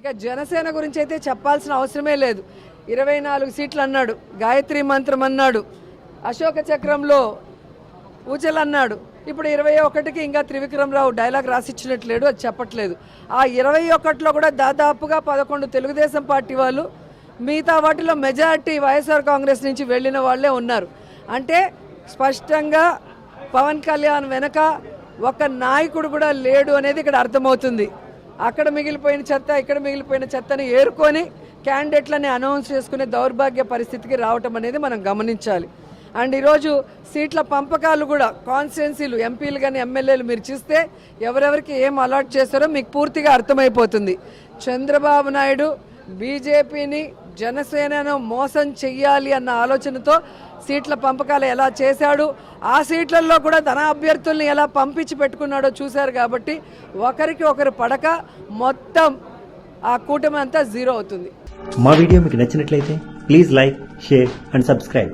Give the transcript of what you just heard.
ఇక జనసేన గురించి అయితే చెప్పాల్సిన అవసరమే లేదు. ఇరవై నాలుగు సీట్లు అన్నాడు. గాయత్రి మంత్రం అన్నాడు. అశోక చక్రంలో పూజలు అన్నాడు. ఇప్పుడు ఇరవై ఒకటికి ఇంకా త్రివిక్రమరావు డైలాగ్ రాసిచ్చినట్లేడు అది చెప్పట్లేదు. ఆ ఇరవై ఒకటిలో కూడా దాదాపుగా పదకొండు తెలుగుదేశం పార్టీ వాళ్ళు మిగతా వాటిలో మెజారిటీ వైఎస్ఆర్ కాంగ్రెస్ నుంచి వెళ్ళిన వాళ్ళే ఉన్నారు. అంటే స్పష్టంగా పవన్ కళ్యాణ్ వెనక ఒక నాయకుడు కూడా లేడు అనేది ఇక్కడ అర్థమవుతుంది. అక్కడ మిగిలిపోయిన చెత్త ఇక్కడ మిగిలిపోయిన చెత్తని ఏరుకొని క్యాండిడేట్లని అనౌన్స్ చేసుకునే దౌర్భాగ్య పరిస్థితికి రావటం అనేది మనం గమనించాలి. అండ్ ఈరోజు సీట్ల పంపకాలు కూడా కాన్స్టిట్యున్సీలు ఎంపీలు కానీ ఎమ్మెల్యేలు మీరు చూస్తే ఎవరెవరికి ఏం అలాట్ చేస్తారో మీకు పూర్తిగా అర్థమైపోతుంది. చంద్రబాబు నాయుడు బీజేపీని జనసేనను మోసం చెయ్యాలి అన్న ఆలోచనతో సీట్ల పంపకాలు ఎలా చేశాడు ఆ సీట్లలో కూడా తన అభ్యర్థుల్ని ఎలా పంపించి పెట్టుకున్నాడో చూశారు కాబట్టి ఒకరికి ఒకరు పడక మొత్తం ఆ కూటమి అంతా జీరో అవుతుంది. మా వీడియో మీకు నచ్చినట్లయితే please like share and subscribe.